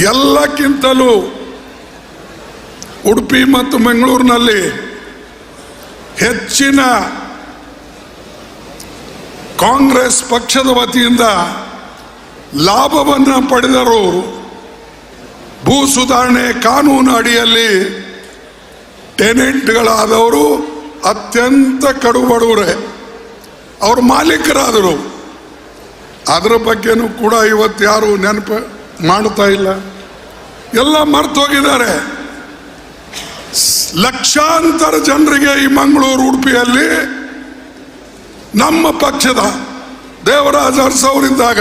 ಎಲ್ಲಕ್ಕಿಂತಲೂ ಉಡುಪಿ ಮತ್ತು ಬೆಂಗಳೂರಿನಲ್ಲಿ ಹೆಚ್ಚಿನ ಕಾಂಗ್ರೆಸ್ ಪಕ್ಷದ ವತಿಯಿಂದ ಲಾಭವನ್ನು ಪಡೆದರು ಭೂ ಸುಧಾರಣೆ ಕಾನೂನು ಅಡಿಯಲ್ಲಿ ಟೆನೆಂಟ್ಗಳಾದವರು ಅತ್ಯಂತ ಕಡು ಬಡವರೇ ಅವರು ಮಾಲೀಕರಾದರು. ಅದರ ಬಗ್ಗೆನೂ ಕೂಡ ಇವತ್ತು ಯಾರು ನೆನಪು ಮಾಡ್ತಾ ಇಲ್ಲ. ಎಲ್ಲ ಮರ್ತು ಹೋಗಿದ್ದಾರೆ. ಲಕ್ಷಾಂತರ ಜನರಿಗೆ ಈ ಮಂಗಳೂರು ಉಡುಪಿಯಲ್ಲಿ ನಮ್ಮ ಪಕ್ಷದ ದೇವರಾಜ ಅರ್ಸ್ ಅವರಿದ್ದಾಗ,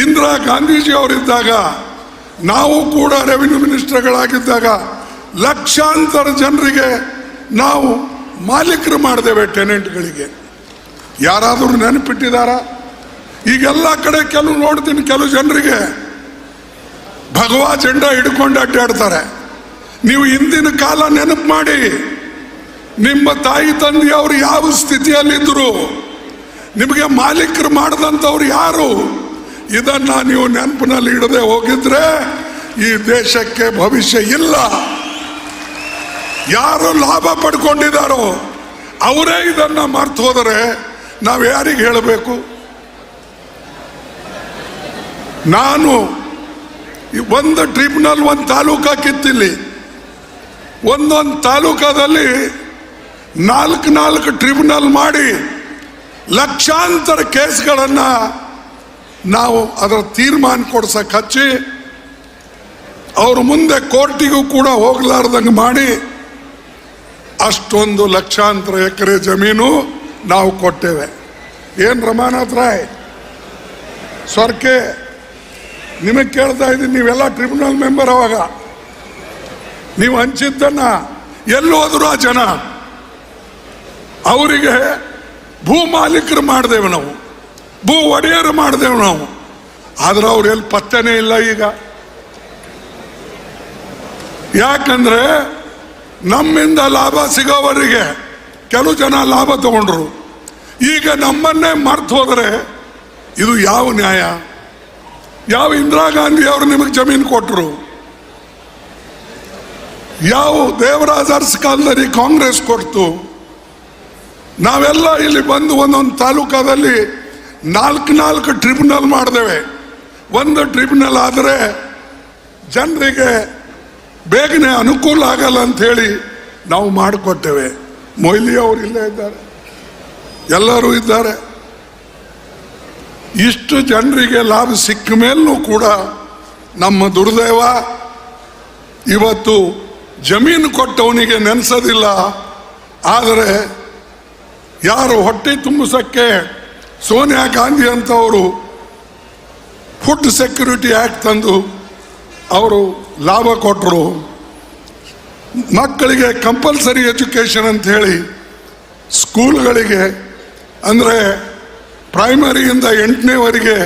ಇಂದಿರಾ ಗಾಂಧೀಜಿ ಅವರಿದ್ದಾಗ, ನಾವು ಕೂಡ ರೆವಿನ್ಯೂ ಮಿನಿಸ್ಟರ್ಗಳಾಗಿದ್ದಾಗ ಲಕ್ಷಾಂತರ ಜನರಿಗೆ ನಾವು ಮಾಲೀಕರು ಮಾಡಿದ್ದೇವೆ ಟೆನೆಂಟ್ಗಳಿಗೆ. ಯಾರಾದರೂ ನೆನಪಿಟ್ಟಿದ್ದಾರಾ? ಈಗೆಲ್ಲ ಕಡೆ ಕೆಲವು ನೋಡ್ತೀನಿ, ಕೆಲವು ಜನರಿಗೆ ಭಗವಾ ಜೆಂಡ ಹಿಡ್ಕೊಂಡು ಅಡ್ಡಾಡ್ತಾರೆ. ನೀವು ಹಿಂದಿನ ಕಾಲ ನೆನಪು ಮಾಡಿ. ನಿಮ್ಮ ತಾಯಿ ತಂದೆಯವರು ಯಾವ ಸ್ಥಿತಿಯಲ್ಲಿದ್ದರು? ನಿಮಗೆ ಮಾಲೀಕರು ಮಾಡಿದಂಥವ್ರು ಯಾರು? ಇದನ್ನ ನೀವು ನೆನಪಿನಲ್ಲಿ ಇಡದೆ ಹೋಗಿದ್ರೆ ಈ ದೇಶಕ್ಕೆ ಭವಿಷ್ಯ ಇಲ್ಲ. ಯಾರು ಲಾಭ ಪಡ್ಕೊಂಡಿದ್ದಾರೋ ಅವರೇ ಇದನ್ನ ಮರ್ತು ಹೋದರೆ ನಾವು ಯಾರಿಗೆ ಹೇಳಬೇಕು? ನಾನು ಒಂದು ಟ್ರಿಬ್ಯುನಲ್ ಒಂದು ತಾಲೂಕಾಕಿತ್ತಿಲ್ಲಿ ಒಂದೊಂದು ತಾಲೂಕಾದಲ್ಲಿ ನಾಲ್ಕು ನಾಲ್ಕು ಟ್ರಿಬ್ಯುನಲ್ ಮಾಡಿ ಲಕ್ಷಾಂತರ ಕೇಸ್ಗಳನ್ನು ನಾವು ಅದರ ತೀರ್ಮಾನ ಕೊಡ್ಸಕ್ಕೆ ಹಚ್ಚಿ, ಅವ್ರ ಮುಂದೆ ಕೋರ್ಟಿಗೂ ಕೂಡ ಹೋಗ್ಲಾರ್ದಂಗೆ ಮಾಡಿ ಅಷ್ಟೊಂದು ಲಕ್ಷಾಂತರ ಎಕರೆ ಜಮೀನು ನಾವು ಕೊಟ್ಟೇವೆ. ಏನು ರಮಾನಾಥ್ ರಾಯ್? ಸ್ವರ್ಕೆ ನಿಮಗೆ ಕೇಳ್ತಾ ಇದ್ದೀನಿ, ನೀವೆಲ್ಲ ಟ್ರಿಬ್ಯುನಲ್ ಮೆಂಬರ್ ಅವಾಗ. ನೀವು ಹಂಚಿದ್ದನ್ನ ಎಲ್ಲಿ ಹೋದ್ರು ಆ ಜನ. ಅವರಿಗೆ ಭೂ ಮಾಲೀಕರು ಮಾಡಿದೆವು ನಾವು. ಭೂ ಒಡೆಯರು ಮಾಡಿದೆವು ನಾವು. ಆದ್ರೆ ಅವ್ರು ಎಲ್ಲಿ ಪತ್ತೆನೇ ಇಲ್ಲ ಈಗ. ಯಾಕಂದ್ರೆ ನಮ್ಮಿಂದ ಲಾಭ ಸಿಗೋವರಿಗೆ ಕೆಲವು ಜನ ಲಾಭ ತಗೊಂಡ್ರು. ಈಗ ನಮ್ಮನ್ನೇ ಮರ್ತು ಹೋದರೆ ಇದು ಯಾವ ನ್ಯಾಯ? ಯಾವ ಇಂದಿರಾ ಗಾಂಧಿ ಅವರು ನಿಮಗೆ ಜಮೀನು ಕೊಟ್ಟರು ಯಾವ ದೇವರಾಜ ಅರ್ಸ್ ಕಾಲದಲ್ಲಿ ಕಾಂಗ್ರೆಸ್ ಕೊಡ್ತು? ನಾವೆಲ್ಲ ಇಲ್ಲಿ ಬಂದು ಒಂದೊಂದು ತಾಲೂಕಾದಲ್ಲಿ ನಾಲ್ಕು ನಾಲ್ಕು ಟ್ರಿಬ್ಯುನಲ್ ಮಾಡಿದೇವೆ. ಒಂದು ಟ್ರಿಬ್ಯುನಲ್ ಆದರೆ ಜನರಿಗೆ ಬೇಗನೆ ಅನುಕೂಲ ಆಗಲ್ಲ ಅಂತ ಹೇಳಿ ನಾವು ಮಾಡಿಕೊಟ್ಟೇವೆ. ಮೊಯ್ಲಿ ಅವರು ಇಲ್ಲೇ ಇದ್ದಾರೆ. ಎಲ್ಲರೂ ಇದ್ದಾರೆ. ಇಷ್ಟು ಜನರಿಗೆ ಲಾಭ ಸಿಕ್ಕ ಮೇಲೂ ಕೂಡ ನಮ್ಮ ದುರ್ದೈವ ಇವತ್ತು ಜಮೀನು ಕೊಟ್ಟವನಿಗೆ ನೆನೆಸೋದಿಲ್ಲ. ಆದರೆ ಯಾರು ಹೊಟ್ಟೆ ತುಂಬಿಸಕ್ಕೆ ಸೋನಿಯಾ ಗಾಂಧಿ ಅಂತವರು ಫುಡ್ ಸೆಕ್ಯೂರಿಟಿ ಆ್ಯಕ್ಟ್ ತಂದು ಅವರು ಲಾಭ ಕೊಟ್ಟರು ಮಕ್ಕಳಿಗೆ ಕಂಪಲ್ಸರಿ ಎಜುಕೇಷನ್ ಅಂತ ಹೇಳಿ ಸ್ಕೂಲ್ಗಳಿಗೆ, ಅಂದರೆ ಪ್ರೈಮರಿಯಿಂದ ಎಂಟನೇವರೆಗೆ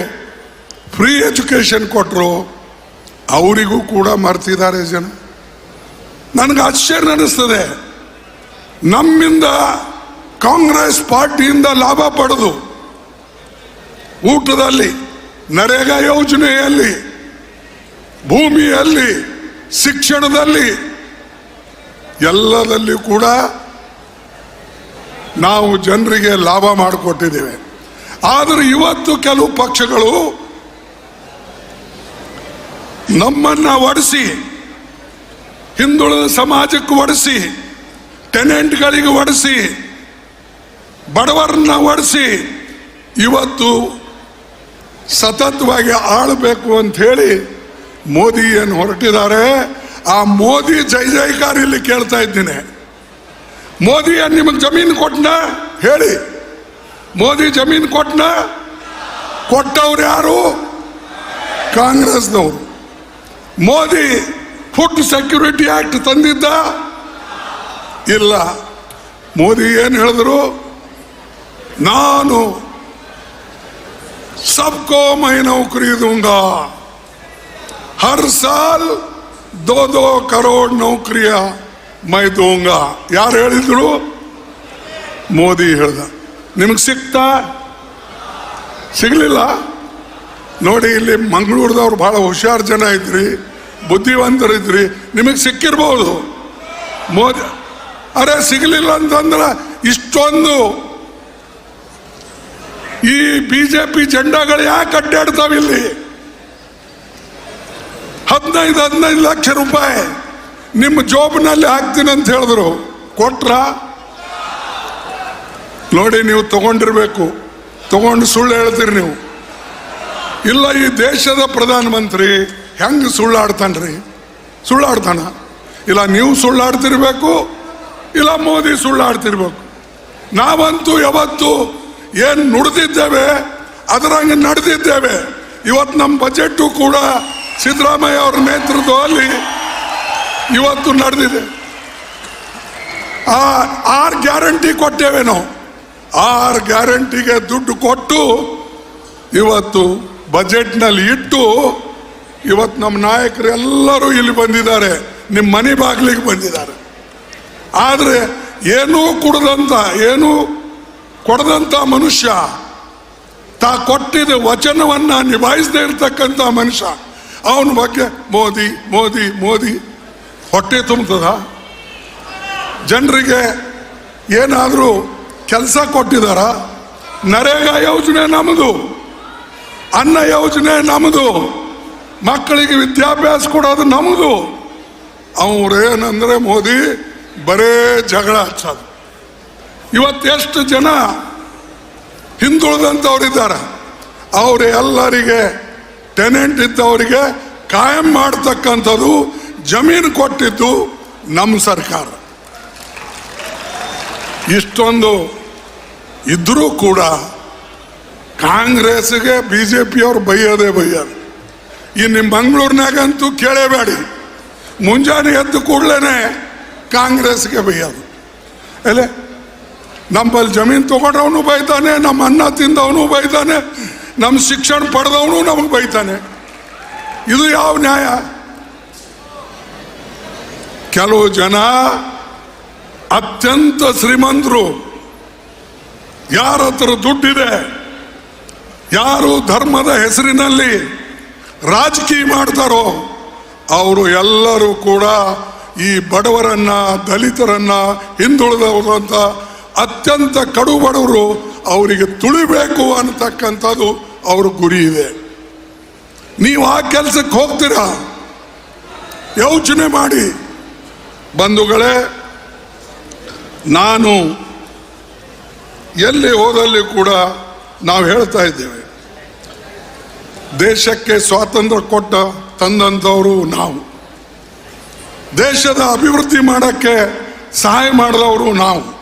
ಫ್ರೀ ಎಜುಕೇಷನ್ ಕೊಟ್ಟರು ಅವರಿಗೂ ಕೂಡ ಮರ್ತಿದ್ದಾರೆ ಜನ. ನನಗೆ ಆಶ್ಚರ್ಯ ಅನ್ನಿಸ್ತದೆ. ನಮ್ಮಿಂದ ಕಾಂಗ್ರೆಸ್ ಪಾರ್ಟಿಯಿಂದ ಲಾಭ ಪಡೆದು ಊಟದಲ್ಲಿ, ನರೇಗಾ ಯೋಜನೆಯಲ್ಲಿ, ಭೂಮಿಯಲ್ಲಿ, ಶಿಕ್ಷಣದಲ್ಲಿ ಎಲ್ಲದಲ್ಲಿ ಕೂಡ ನಾವು ಜನರಿಗೆ ಲಾಭ ಮಾಡಿಕೊಟ್ಟಿದ್ದೇವೆ. ಆದರೆ ಇವತ್ತು ಕೆಲವು ಪಕ್ಷಗಳು ನಮ್ಮನ್ನ ಒಡಿಸಿ, ಹಿಂದುಳಿದ ಸಮಾಜಕ್ಕೆ ಒಡಿಸಿ, ಟೆನೆಂಟ್ಗಳಿಗೆ ಒಡಿಸಿ, ಬಡವರನ್ನ ಒಡಿಸಿ ಇವತ್ತು ಸತತವಾಗಿ ಆಳಬೇಕು ಅಂತ ಹೇಳಿ ಮೋದಿ ಏನು ಹೊರಟಿದ್ದಾರೆ. ಆ ಮೋದಿ ಜೈ ಜೈಕಾರ ಇಲ್ಲಿ ಕೇಳ್ತಾ ಇದ್ದೀನಿ. ಮೋದಿ ಏನು ನಿಮಗೆ ಜಮೀನು ಕೊಟ್ಟನ ಹೇಳಿ. ಮೋದಿ ಜಮೀನು ಕೊಟ್ನ ಕೊಟ್ಟವ್ರು ಯಾರು ಕಾಂಗ್ರೆಸ್ನವರು ಮೋದಿ ಫುಡ್ ಸೆಕ್ಯೂರಿಟಿ ಆಕ್ಟ್ ತಂದಿದ್ದ ಇಲ್ಲ ಮೋದಿ ಏನು ಹೇಳಿದ್ರು ನಾನು सबको मैं नौकरी दूंगा हर साल दो दो करोड़ नौकरियां मैं दूंगा ಯಾರು ಹೇಳಿದ್ರು ಮೋದಿ ಹೇಳ್ದ ನಿಮಗೆ ಸಿಕ್ತಾ? ಸಿಗಲಿಲ್ಲ. ನೋಡಿ, ಇಲ್ಲಿ ಮಂಗಳೂರದವ್ರು ಭಾಳ ಹುಷಾರು ಜನ ಇದ್ರಿ ಬುದ್ಧಿವಂತರಿದ್ರಿ ನಿಮಗೆ ಸಿಕ್ಕಿರ್ಬೋದು. ಮೋದಿ, ಅರೆ ಸಿಗಲಿಲ್ಲ ಅಂತಂದ್ರೆ ಇಷ್ಟೊಂದು. ಈ ಬಿ ಜೆ ಪಿ ಜೆಂಡಾಗಳು ಯಾಕೆ ಅಡ್ಡಾಡ್ತಾವ ಇಲ್ಲಿ? ಹದಿನೈದು ಹದಿನೈದು ಲಕ್ಷ ರೂಪಾಯಿ ನಿಮ್ಮ ಜೋಬ್ನಲ್ಲಿ ಹಾಕ್ತೀನಿ ಅಂತ ಹೇಳಿದ್ರು. ಕೊಟ್ರ? ನೋಡಿ ನೀವು ತಗೊಂಡಿರ್ಬೇಕು. ತಗೊಂಡು ಸುಳ್ಳು ಹೇಳ್ತೀರಿ ನೀವು. ಇಲ್ಲ, ಈ ದೇಶದ ಪ್ರಧಾನಮಂತ್ರಿ ಹೆಂಗೆ ಸುಳ್ಳಾಡ್ತಾನ್ರಿ? ಸುಳ್ಳಾಡ್ತಾನ? ಇಲ್ಲ, ನೀವು ಸುಳ್ಳಾಡ್ತಿರ್ಬೇಕು, ಇಲ್ಲ, ಮೋದಿ ಸುಳ್ಳಾಡ್ತಿರ್ಬೇಕು. ನಾವಂತೂ ಯಾವತ್ತು ಏನು ನುಡಿದಿದ್ದೇವೆ, ಅದರಂಗೆ ನಡೆದಿದ್ದೇವೆ. ಇವತ್ತು ನಮ್ಮ ಬಜೆಟ್ಟು ಕೂಡ ಸಿದ್ದರಾಮಯ್ಯ ಅವರ ನೇತೃತ್ವದಲ್ಲಿ ಇವತ್ತು ನಡೆದಿದೆ. ಆರು ಗ್ಯಾರಂಟಿ ಕೊಟ್ಟೇವೆ ನಾವು ಆರು ಗ್ಯಾರಂಟಿಗೆ ದುಡ್ಡು ಕೊಟ್ಟು ಇವತ್ತು ಬಜೆಟ್ನಲ್ಲಿ ಇಟ್ಟು ಇವತ್ತು ನಮ್ಮ ನಾಯಕರು ಎಲ್ಲರೂ ಇಲ್ಲಿ ಬಂದಿದ್ದಾರೆ. ನಿಮ್ಮ ಮನೆ ಬಾಗಿಲಿಗೆ ಬಂದಿದ್ದಾರೆ. ಆದರೆ ಏನೂ ಕುಡದಂತ ಏನೂ ಕೊಡದಂತ ಮನುಷ್ಯ ತಾ ಕೊಟ್ಟಿದ ವಚನವನ್ನ ನಿಭಾಯಿಸದೇ ಇರ್ತಕ್ಕಂಥ ಮನುಷ್ಯ. ಅವನ ಬಗ್ಗೆ ಮೋದಿ ಮೋದಿ ಮೋದಿ ಹೊಟ್ಟೆ ತುಂಬುತ್ತದ ಜನರಿಗೆ ಏನಾದರೂ ಕೆಲಸ ಕೊಟ್ಟಿದಾರ. ನರೇಗಾ ಯೋಜನೆ ನಮ್ಮದು ಅನ್ನ ಯೋಜನೆ ನಮ್ಮದು ಮಕ್ಕಳಿಗೆ ವಿದ್ಯಾಭ್ಯಾಸ ಕೊಡೋದು ನಮ್ಮದು ಅವ್ರೇನಂದ್ರೆ ಮೋದಿ, ಬರೇ ಜಗಳ ಹಚ್ಚೋದು. ಇವತ್ತೆಷ್ಟು ಜನ ಹಿಂದುಳಿದಂಥವ್ರಿದ್ದಾರೆ ಅವ್ರು ಎಲ್ಲರಿಗೆ ಟೆನೆಂಟ್ ಇದ್ದವರಿಗೆ ಕಾಯಂ ಮಾಡ್ತಕ್ಕಂಥದ್ದು ಜಮೀನು ಕೊಟ್ಟಿದ್ದು ನಮ್ಮ ಸರ್ಕಾರ. ಇಷ್ಟೊಂದು ಇದ್ರೂ ಕೂಡ ಕಾಂಗ್ರೆಸ್ಗೆ ಬಿ ಜೆ ಪಿಯವ್ರು ಬೈಯೋದೇ ಬೈಯೋದು. ಈ ನಿಮ್ಮ ಮಂಗಳೂರಿನಾಗಂತೂ ಕೇಳೇಬೇಡಿ. ಮುಂಜಾನೆ ಎದ್ದು ಕೂಡಲೇ ಕಾಂಗ್ರೆಸ್ಗೆ ಬೈಯೋದು. ಅಲ್ಲೇ ನಮ್ಮಲ್ಲಿ ಜಮೀನು ತಗೊಂಡವನು ಬೈತಾನೆ, ನಮ್ಮ ಅನ್ನ ತಿಂದವನು ಬೈತಾನೆ, ನಮ್ಮ ಶಿಕ್ಷಣ ಪಡೆದವನು ನಮಗೆ ಬೈತಾನೆ. ಇದು ಯಾವ ನ್ಯಾಯ? ಕೆಲವು ಜನ ಅತ್ಯಂತ ಶ್ರೀಮಂತರು. ಯಾರ ಹತ್ರ ದುಡ್ಡಿದೆ, ಯಾರು ಧರ್ಮದ ಹೆಸರಿನಲ್ಲಿ ರಾಜಕೀಯ ಮಾಡ್ತಾರೋ, ಅವರು ಎಲ್ಲರೂ ಕೂಡ ಈ ಬಡವರನ್ನ, ದಲಿತರನ್ನ ಹಿಂದುಳಿದವರಂತ ಅತ್ಯಂತ ಕಡು ಬಡವರು ಅವರಿಗೆ ತುಳಿಬೇಕು ಅನ್ನತಕ್ಕಂಥದ್ದು ಅವ್ರ ಗುರಿ ಇದೆ. ನೀವು ಆ ಕೆಲಸಕ್ಕೆ ಹೋಗ್ತೀರಾ? ಯೋಚನೆ ಮಾಡಿ. ಬಂಧುಗಳೇ ನಾನು ಎಲ್ಲಿ ಹೋದಲ್ಲಿ ಕೂಡ ನಾವು ಹೇಳ್ತಾ ಇದ್ದೇವೆ, ದೇಶಕ್ಕೆ ಸ್ವಾತಂತ್ರ್ಯ ಕೊಟ್ಟ ತಂದಂಥವರು ನಾವು. ದೇಶದ ಅಭಿವೃದ್ಧಿ ಮಾಡೋಕ್ಕೆ ಸಹಾಯ ಮಾಡಿದವರು ನಾವು.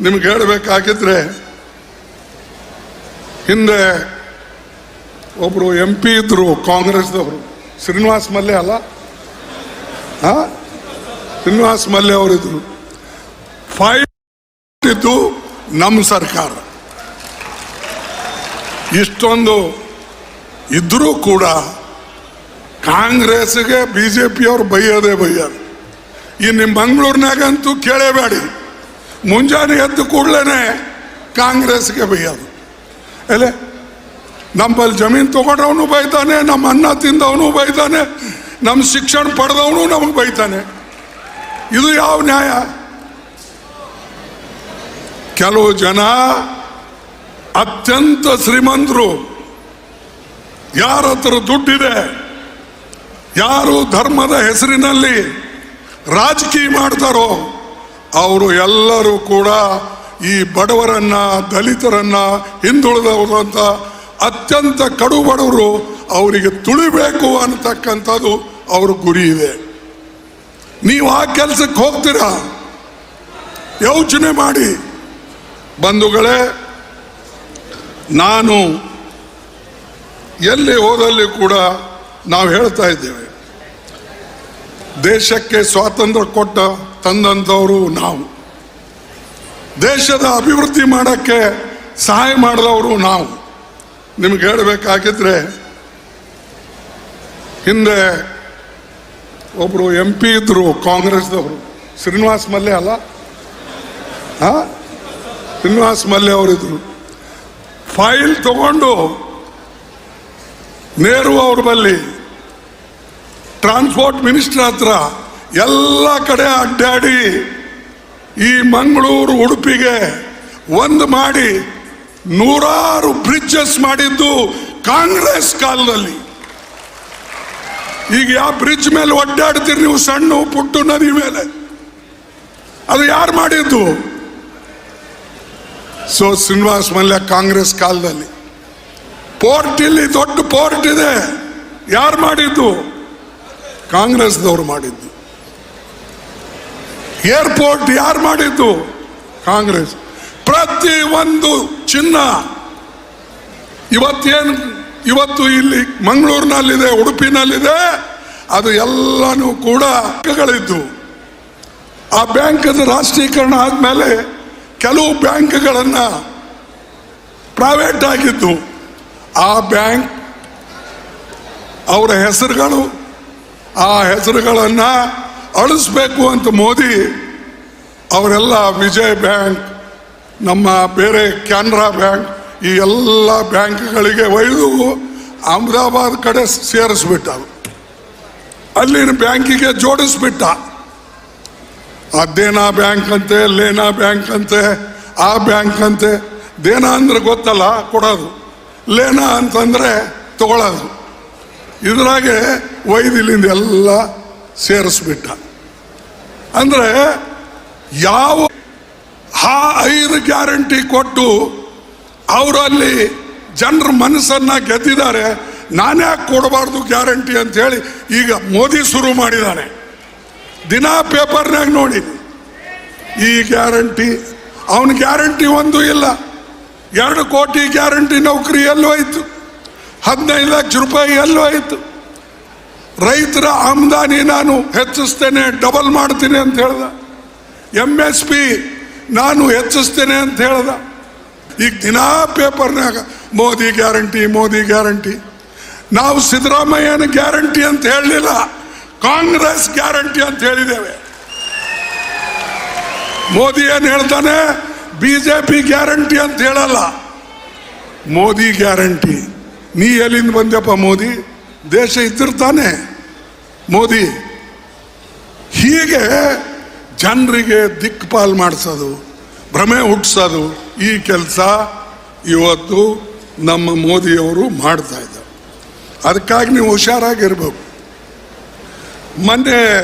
ನಿಮ್ಗೆ ಹೇಳಬೇಕಾಗಿದ್ರೆ, ಹಿಂದೆ ಒಬ್ಬರು ಎಂ ಪಿ ಇದ್ರು ಕಾಂಗ್ರೆಸ್ದವರು ಶ್ರೀನಿವಾಸ್ ಮಲ್ಯ ಅಲ್ಲ? ಆ? ಶ್ರೀನಿವಾಸ್ ಮಲ್ಯ ಅವರಿದ್ರು. ಫೈವ್ ಇದ್ದು ನಮ್ಮ ಸರ್ಕಾರ. ಇಷ್ಟೊಂದು ಇದ್ರೂ ಕೂಡ ಕಾಂಗ್ರೆಸ್ಗೆ ಬಿ ಜೆ ಪಿಯವ್ರು ಬೈಯೋದೇ ಬೈಯೋದು. ಈ ನಿಮ್ಮ ಮಂಗಳೂರಿನಾಗಂತೂ ಕೇಳೇಬೇಡಿ. ಮುಂಜಾನೆ ಎದ್ದು ಕೂಡಲೇ ಕಾಂಗ್ರೆಸ್ಗೆ ಬೈಯೋದು. ಅಲ್ಲೇ, ನಮ್ಮಲ್ಲಿ ಜಮೀನು ತಗೊಂಡವನು ಬೈತಾನೆ, ನಮ್ಮ ಅನ್ನ ತಿಂದವನು ಬೈತಾನೆ, ನಮ್ಮ ಶಿಕ್ಷಣ ಪಡೆದವನು ನಮಗೆ ಬೈತಾನೆ. ಇದು ಯಾವ ನ್ಯಾಯ? ಕೆಲವು ಜನ ಅತ್ಯಂತ ಶ್ರೀಮಂತರು ಯಾರ ಹತ್ರ ದುಡ್ಡಿದೆ, ಯಾರು ಧರ್ಮದ ಹೆಸರಿನಲ್ಲಿ ರಾಜಕೀಯ ಮಾಡ್ತಾರೋ, ಅವರು ಎಲ್ಲರೂ ಕೂಡ ಈ ಬಡವರನ್ನ, ದಲಿತರನ್ನ ಹಿಂದುಳಿದವರಂತ ಅತ್ಯಂತ ಕಡು ಬಡವರು ಅವರಿಗೆ ತುಳಿಬೇಕು ಅನ್ನತಕ್ಕಂಥದ್ದು ಅವ್ರ ಗುರಿ ಇದೆ. ನೀವು ಆ ಕೆಲಸಕ್ಕೆ ಹೋಗ್ತೀರಾ? ಯೋಚನೆ ಮಾಡಿ. ಬಂಧುಗಳೇ, ನಾನು ಎಲ್ಲಿ ಹೋದಲ್ಲಿ ಕೂಡ ನಾವು ಹೇಳ್ತಾ ಇದ್ದೇವೆ. ದೇಶಕ್ಕೆ ಸ್ವಾತಂತ್ರ್ಯ ಕೊಟ್ಟ ತಂದಂಥವರು ನಾವು. ದೇಶದ ಅಭಿವೃದ್ಧಿ ಮಾಡೋಕ್ಕೆ ಸಹಾಯ ಮಾಡಿದವರು ನಾವು. ನಿಮ್ಗೆ ಹೇಳಬೇಕಾಗಿದ್ರೆ, ಹಿಂದೆ ಒಬ್ಬರು ಎಂ ಪಿ ಇದ್ರು ಕಾಂಗ್ರೆಸ್ದವರು. ಶ್ರೀನಿವಾಸ್ ಮಲ್ಲೆ ಅಲ್ಲ? ಆ? ಶ್ರೀನಿವಾಸ್ ಮಲ್ಲೆ ಅವರಿದ್ರು. ಫೈಲ್ ತಗೊಂಡು ನೇರು ಅವ್ರ ಬಳಿ ಟ್ರಾನ್ಸ್ಪೋರ್ಟ್ ಮಿನಿಸ್ಟರ್ ಹತ್ರ ಎಲ್ಲ ಕಡೆ ಅಡ್ಡಾಡಿ ಈ ಮಂಗಳೂರು ಉಡುಪಿಗೆ ಒಂದು ಮಾಡಿ ನೂರಾರು ಬ್ರಿಡ್ಜಸ್ ಮಾಡಿದ್ದು ಕಾಂಗ್ರೆಸ್ ಕಾಲದಲ್ಲಿ. ಈಗ ಯಾವ ಬ್ರಿಡ್ಜ್ ಮೇಲೆ ಒಡ್ಡಾಡ್ತೀರಿ ನೀವು ಸಣ್ಣ ಪುಟ್ಟು ನದಿ ಮೇಲೆ? ಅದು ಯಾರು ಮಾಡಿದ್ದು? ಸೊ ಶ್ರೀನಿವಾಸ್ ಮಲ್ಯ ಕಾಂಗ್ರೆಸ್ ಕಾಲದಲ್ಲಿ. ಪೋರ್ಟ್ ಇಲ್ಲಿ ದೊಡ್ಡ ಪೋರ್ಟ್ ಇದೆ. ಯಾರು ಮಾಡಿದ್ದು? ಕಾಂಗ್ರೆಸ್ದವ್ರು ಮಾಡಿದ್ದು. ಏರ್ಪೋರ್ಟ್ ಯಾರು ಮಾಡಿದ್ದು? ಕಾಂಗ್ರೆಸ್. ಪ್ರತಿ ಒಂದು ಚಿನ್ನ ಇವತ್ತೇನು ಇವತ್ತು ಇಲ್ಲಿ ಮಂಗಳೂರಿನಲ್ಲಿದೆ, ಉಡುಪಿನಲ್ಲಿದೆ, ಅದು ಎಲ್ಲನೂ ಕೂಡ ಬ್ಯಾಂಕ್ಗಳಿದ್ದು. ಆ ಬ್ಯಾಂಕದ ರಾಷ್ಟ್ರೀಕರಣ ಆದಮೇಲೆ ಕೆಲವು ಬ್ಯಾಂಕ್ಗಳನ್ನು ಪ್ರೈವೇಟ್ ಆಗಿದ್ದು, ಆ ಬ್ಯಾಂಕ್ ಅವರ ಹೆಸರುಗಳು, ಆ ಹೆಸರುಗಳನ್ನು ಅಳಿಸ್ಬೇಕು ಅಂತ ಮೋದಿ ಅವರೆಲ್ಲ ವಿಜಯ್ ಬ್ಯಾಂಕ್, ನಮ್ಮ ಬೇರೆ ಕ್ಯಾನ್ರಾ ಬ್ಯಾಂಕ್, ಈ ಎಲ್ಲ ಬ್ಯಾಂಕ್ಗಳಿಗೆ ಒಯ್ದು ಅಹಮದಾಬಾದ್ ಕಡೆ ಸೇರಿಸ್ಬಿಟ್ಟ ಅಲ್ಲಿನ ಬ್ಯಾಂಕಿಗೆ ಜೋಡಿಸ್ಬಿಟ್ಟ. ದೇನಾ ಬ್ಯಾಂಕ್ ಅಂತೆ, ಲೇನಾ ಬ್ಯಾಂಕ್ ಅಂತೆ, ಆ ಬ್ಯಾಂಕ್ ಅಂತೆ, ದೇನಾ ಅಂದ್ರೆ ಗೊತ್ತಲ್ಲ, ಕೊಡೋದು. ಲೇನಾ ಅಂತಂದ್ರೆ ತಗೊಳ್ಳೋದು ಇದ್ರಾಗೆ ವೈದಿಲಿಂದ ಎಲ್ಲ ಸೇರಿಸ್ಬಿಟ್ಟ. ಅಂದ್ರೆ ಯಾವ ಆ ಐದು ಗ್ಯಾರಂಟಿ ಕೊಟ್ಟು ಅವರಲ್ಲಿ ಜನರ ಮನಸ್ಸನ್ನ ಗೆದ್ದಿದ್ದಾರೆ, ನಾನ್ಯಾಕೆ ಕೊಡಬಾರ್ದು ಗ್ಯಾರಂಟಿ ಅಂತ ಹೇಳಿ ಈಗ ಮೋದಿ ಶುರು ಮಾಡಿದ್ದಾನೆ ದಿನ ಪೇಪರ್ನಾಗ ನೋಡಿ ಈ ಗ್ಯಾರಂಟಿ, ಅವನ ಗ್ಯಾರಂಟಿ ಒಂದು ಇಲ್ಲ. ಎರಡು ಕೋಟಿ ಗ್ಯಾರಂಟಿ ನೌಕರಿ ಎಲ್ಲೂ ಆಯಿತು. ಹದಿನೈದು ಲಕ್ಷ ರೂಪಾಯಿ ಎಲ್ಲೂ ಆಯಿತು. ರೈತರ ಆಮದಾನಿ ನಾನು ಹೆಚ್ಚಿಸ್ತೇನೆ, ಡಬಲ್ ಮಾಡ್ತೀನಿ ಅಂತ ಹೇಳ್ದ. ಎಂ ಎಸ್ ಪಿ ನಾನು ಹೆಚ್ಚಿಸ್ತೇನೆ ಅಂತ ಹೇಳ್ದ. ಈಗ ದಿನಾ ಪೇಪರ್ನಾಗ ಮೋದಿ ಗ್ಯಾರಂಟಿ ಮೋದಿ ಗ್ಯಾರಂಟಿ. ನಾವು ಸಿದ್ದರಾಮಯ್ಯನ ಗ್ಯಾರಂಟಿ ಅಂತ ಹೇಳಲಿಲ್ಲ. ಕಾಂಗ್ರೆಸ್ ಗ್ಯಾರಂಟಿ ಅಂತ ಹೇಳಿದ್ದೇವೆ. ಮೋದಿ ಏನು ಹೇಳ್ತಾನೆ? ಬಿಜೆಪಿ ಗ್ಯಾರಂಟಿ ಅಂತ ಹೇಳಲ್ಲ. ಮೋದಿ ಗ್ಯಾರಂಟಿ. ನೀ ಎಲ್ಲಿಂದ ಬಂದ್ಯಪ್ಪ ಮೋದಿ? ದೇಶ ಇದ್ದಿರ್ತಾನೆ ಮೋದಿ, ಹೀಗೆ ಜನರಿಗೆ ದಿಕ್ಪಾಲ್ ಮಾಡಿಸೋದು, ಭ್ರಮೆ ಹುಟ್ಟಿಸೋದು ಈ ಕೆಲಸ ಇವತ್ತು ನಮ್ಮ ಮೋದಿಯವರು ಮಾಡ್ತಾ ಇದ್ದಾರೆ. ಅದಕ್ಕಾಗಿ ನೀವು ಹುಷಾರಾಗಿರ್ಬೇಕು. ಮೊನ್ನೆ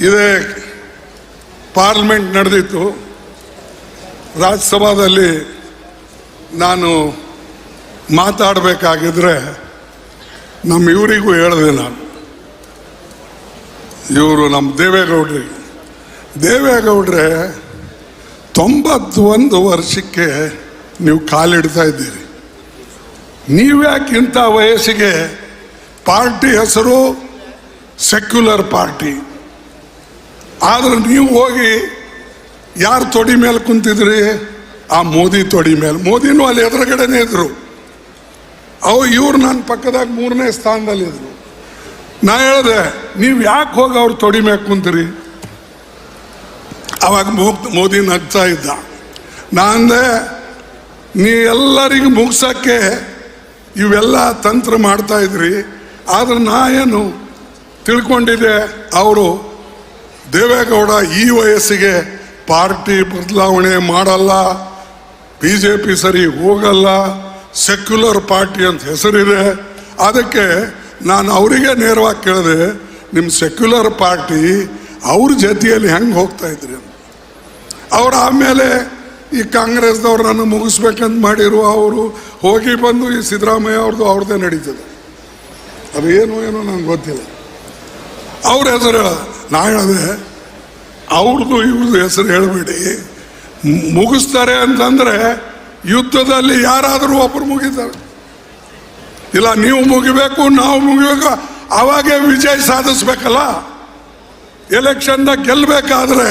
ಇದೇ ಪಾರ್ಲಿಮೆಂಟ್ ನಡೆದಿತ್ತು. ರಾಜ್ಯಸಭಾದಲ್ಲಿ ನಾನು ಮಾತಾಡಬೇಕಾಗಿದ್ರೆ ನಮ್ಮ ಇವರಿಗೂ ಹೇಳಿದೆ ನಾನು. ಇವರು ನಮ್ಮ ದೇವೇಗೌಡ್ರಿ. ದೇವೇಗೌಡ್ರೆ ತೊಂಬತ್ತೊಂದು ವರ್ಷಕ್ಕೆ ನೀವು ಕಾಲಿಡ್ತಾ ಇದ್ದೀರಿ. ನೀವ್ಯಾಕೆ ಇಂಥ ವಯಸ್ಸಿಗೆ ಪಾರ್ಟಿ ಹೆಸರು ಸೆಕ್ಯುಲರ್ ಪಾರ್ಟಿ ಆದ್ರೆ ನೀವು ಹೋಗಿ ಯಾರು ತೊಡಿ ಮೇಲೆ ಕುಂತಿದ್ರಿ? ಆ ಮೋದಿ ತೊಡಿ ಮೇಲೆ. ಮೋದಿನೂ ಅಲ್ಲಿ ಎದುರುಗಡೆನೇ ಇದ್ರು. ಅವು ಇವ್ರು ನನ್ನ ಪಕ್ಕದಾಗ ಮೂರನೇ ಸ್ಥಾನದಲ್ಲಿದ್ರು ನಾ ಹೇಳಿದೆ, ನೀವು ಯಾಕೆ ಹೋಗಿ ಅವ್ರ ತೊಡಿ ಮೇಲೆ ಕುಂತೀರಿ? ಅವಾಗ ಮೋದಿ ನಗ್ತಾ ಇದ್ದ. ನಾ ಅಂದೆ, ನೀ ಎಲ್ಲರಿಗೂ ಮುಗಿಸೋಕ್ಕೆ ಇವೆಲ್ಲ ತಂತ್ರ ಮಾಡ್ತಾ ಇದ್ರಿ, ಆದ್ರೆ ನಾ ಏನು ತಿಳ್ಕೊಂಡಿದ್ದೆ. ಅವರು ದೇವೇಗೌಡ ಈ ವಯಸ್ಸಿಗೆ ಪಾರ್ಟಿ ಬದಲಾವಣೆ ಮಾಡಲ್ಲ ಬಿ ಜೆ ಪಿ ಸರಿ ಹೋಗಲ್ಲ ಸೆಕ್ಯುಲರ್ ಪಾರ್ಟಿ ಅಂತ ಹೆಸರಿದೆ. ಅದಕ್ಕೆ ನಾನು ಅವರಿಗೆ ನೇರವಾಗಿ ಕೇಳಿದೆ ನಿಮ್ಮ ಸೆಕ್ಯುಲರ್ ಪಾರ್ಟಿ ಅವ್ರ ಜೊತೆಯಲ್ಲಿ ಹೆಂಗೆ ಹೋಗ್ತಾ ಇದ್ರಿ? ಅವ್ರು ಆಮೇಲೆ ಈ ಕಾಂಗ್ರೆಸ್ದವ್ರನ್ನ ಮುಗಿಸ್ಬೇಕಂತ ಮಾಡಿರುವ ಅವರು ಹೋಗಿ ಬಂದು ಈ ಸಿದ್ದರಾಮಯ್ಯ ಅವ್ರದ್ದು ಅವ್ರದ್ದೇ ನಡೀತದೆ. ಏನು, ಏನೋ ನಂಗೆ ಗೊತ್ತಿಲ್ಲ. ಅವ್ರ ಹೆಸರು ಹೇಳ ನಾ ಹೇಳಿದೆ ಅವ್ರದ್ದು ಇವ್ರದ್ದು ಹೆಸರು ಹೇಳಬೇಡಿ. ಮುಗಿಸ್ತಾರೆ ಅಂತಂದ್ರೆ ಯುದ್ಧದಲ್ಲಿ ಯಾರಾದರೂ ಒಬ್ಬರು ಮುಗಿತಾರೆ. ಇಲ್ಲ, ನೀವು ಮುಗಿಬೇಕು, ನಾವು ಮುಗಿಬೇಕು, ಅವಾಗೇ ವಿಜಯ ಸಾಧಿಸ್ಬೇಕಲ್ಲ? ಎಲೆಕ್ಷನ್ದಾಗ ಗೆಲ್ಲಬೇಕಾದ್ರೆ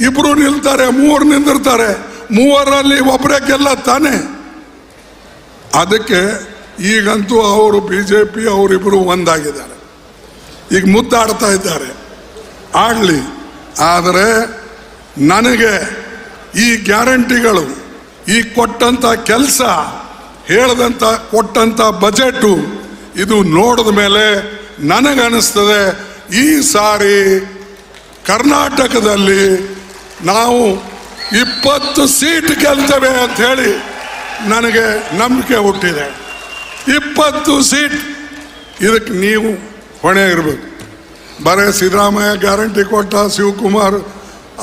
ಇಬ್ರು ನಿಲ್ತಾರೆ ಮೂವರು ನಿಂದಿರ್ತಾರೆ, ಮೂವರಲ್ಲಿ ಒಬ್ಬರೇ ತಾನೆ? ಅದಕ್ಕೆ ಈಗಂತೂ ಅವರು ಬಿ ಜೆ ಪಿ ಅವರಿಬ್ಬರು ಒಂದಾಗಿದ್ದಾರೆ. ಈಗ ಮುದ್ದಾಡ್ತಾ ಇದ್ದಾರೆ. ಆಗಲಿ, ಆದರೆ ನನಗೆ ಈ ಗ್ಯಾರಂಟಿಗಳು, ಈ ಕೊಟ್ಟಂತ ಕೆಲಸ, ಹೇಳದಂತ ಕೊಟ್ಟಂತ ಬಜೆಟು, ಇದು ನೋಡಿದ ಮೇಲೆ ನನಗನ್ನಿಸ್ತದೆ. ಈ ಸಾರಿ ಕರ್ನಾಟಕದಲ್ಲಿ ನಾವು ಇಪ್ಪತ್ತು ಸೀಟ್ ಗೆಲ್ತೇವೆ ಅಂತ ಹೇಳಿ ನನಗೆ ನಂಬಿಕೆ ಹುಟ್ಟಿದೆ. ಇಪ್ಪತ್ತು ಸೀಟ್, ಇದಕ್ಕೆ ನೀವು ಹೊಣೆ ಇರಬೇಕು. ಬರೇ ಸಿದ್ದರಾಮಯ್ಯ ಗ್ಯಾರಂಟಿ ಕೊಟ್ಟ ಶಿವಕುಮಾರ್